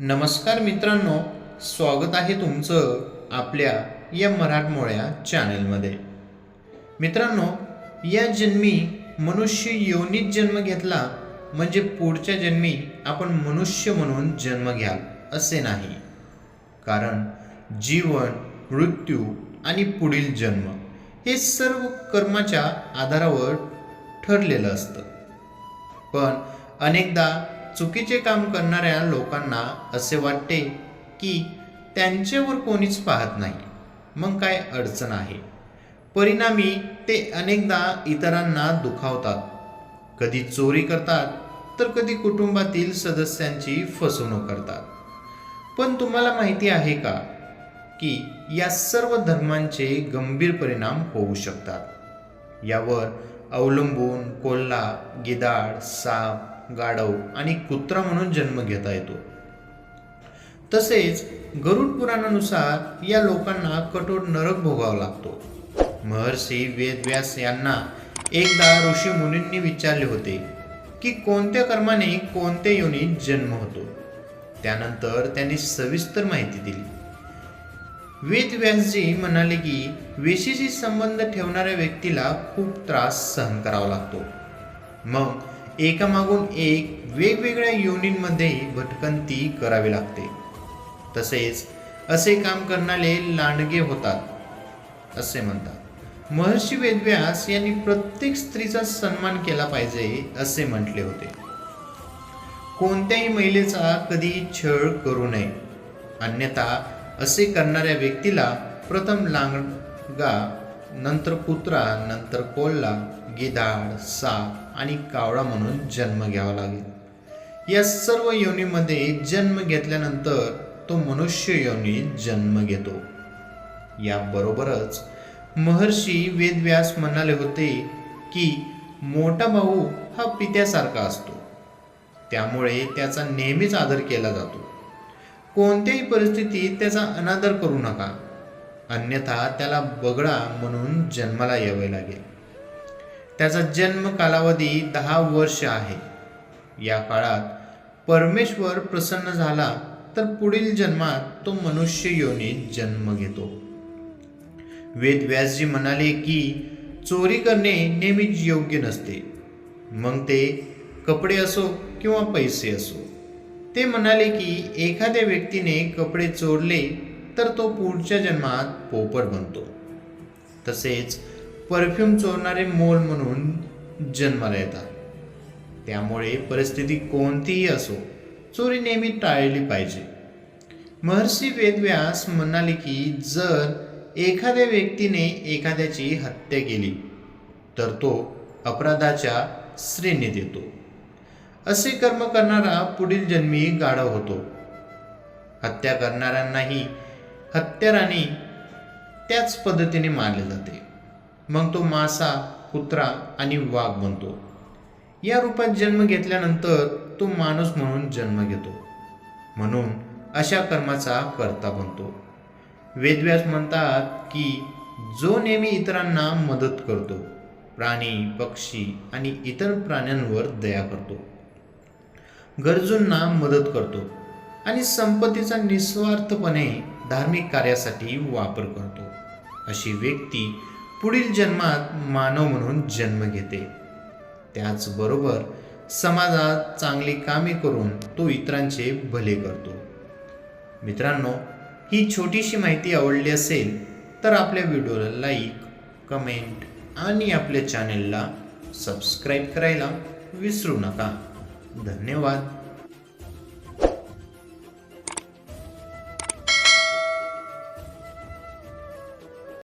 नमस्कार मित्रांनो स्वागत आहे तुमचं आपल्या या मराठमोळ्या चॅनलमध्ये. मित्रांनो या जन्मी मनुष्य योनीत जन्म घेतला म्हणजे पुढच्या जन्मी आपण मनुष्य म्हणून जन्म घ्याल असे नाही. कारण जीवन मृत्यू आणि पुढील जन्म हे सर्व कर्माच्या आधारावर ठरलेलं असतं. पण अनेकदा चुकीचे काम करणाऱ्या लोकांना असे वाटते की त्यांच्यावर कोणीच पाहत नाही. मग काय अडचण आहे? परिणामी ते अनेकदा इतरांना दुखावतात. कधी चोरी करतात तर कधी कुटुंबातील सदस्यांची फसवणूक करतात. पण तुम्हाला माहिती आहे का की या सर्व धर्मांचे गंभीर परिणाम होऊ शकतात? यावर अवलंबून कोल्हा गिदाड साप गाढव आणि कुत्रा म्हणून जन्म घेता येतो. तसेच गरुड पुराणानुसार या लोकांना कठोर नरक भोगावा लागतो. महर्षी वेदव्यास यांना एकदा ऋषी मुनींनी विचारले होते की कोणत्या कर्माने कोणत्या योनीत जन्म होतो? त्यानंतर त्यांनी सविस्तर माहिती दिली. वेदव्यासजी म्हणाले की वेशीशी संबंध ठेवणाऱ्या व्यक्तीला खूप त्रास सहन करावा लागतो. मग एकामागून एक वेगवेगळ्या युनिटमध्ये भटकंती करावी लागते. तसेच असे काम करणारे लांडगे होतात असे म्हणतात. महर्षी वेदव्यास यांनी प्रत्येक स्त्रीचा सन्मान केला पाहिजे असे म्हटले होते. कोणत्याही महिलेचा कधी छळ करू नये. अन्यथा असे करणाऱ्या व्यक्तीला प्रथम लांडगा नंतर कुत्रा नंतर कोल्हा गिधाड साप आणि कावळा म्हणून जन्म घ्यावा लागेल. या सर्व योनीमध्ये जन्म घेतल्यानंतर तो मनुष्य योनीत जन्म घेतो. याबरोबरच महर्षी वेदव्यास म्हणाले होते की मोठा भाऊ हा पित्यासारखा असतो. त्यामुळे त्याचा नेहमीच आदर केला जातो. कोणत्याही परिस्थितीत त्याचा अनादर करू नका. अन्यथा त्याला बगडा म्हणून जन्माला यावे लागेल. त्याचा जन्म कालावधी दहा वर्ष आहे. या काळात परमेश्वर प्रसन्न झाला तर पुढील जन्मात तो मनुष्य योनीत जन्म घेतो. वेदव्यासजी म्हणाले की चोरी करणे नेहमीच योग्य नसते. मग ते कपडे असो किंवा पैसे असो. ते म्हणाले की एखाद्या व्यक्तीने कपडे चोरले तर तो पुढच्या जन्मात पोपट बनतो. तसेच परफ्यूम चोरणारे मोल म्हणून जन्माला येतात. त्यामुळे परिस्थिती कोणतीही असो चोरी नेहमी टाळली पाहिजे. महर्षी वेदव्यास म्हणाले की जर एखाद्या व्यक्तीने एखाद्याची हत्या केली तर तो अपराधाच्या श्रेणीत येतो. असे कर्म करणारा पुढील जन्मी गाढव होतो. हत्या करणाऱ्यांनाही हत्याराने त्याच पद्धतीने मारले जाते. मग तो मासा कुत्रा आणि वाघ बनतो. या रूपात जन्म घेतल्यानंतर तो माणूस म्हणून जन्म घेतो. म्हणून अशा कर्माचा कर्ता बनतो. वेदव्यास म्हणतात की जो नेहमी इतरांना मदत करतो प्राणी पक्षी आणि इतर प्राण्यांवर दया करतो. गरजूंना मदत करतो आणि संपत्तीचा निस्वार्थपणे धार्मिक कार्यासाठी वापर करतो. अशी व्यक्ती पुढील जन्मात मानव म्हणून जन्म घेते. त्याचबरोबर समाजात चांगली कामे करून तो इतरांचे भले करतो. मित्रांनो ही छोटीशी माहिती आवडली असेल तर आपल्या व्हिडिओला लाईक कमेंट आणि आपल्या चॅनेलला सबस्क्राईब करायला विसरू नका. धन्यवाद.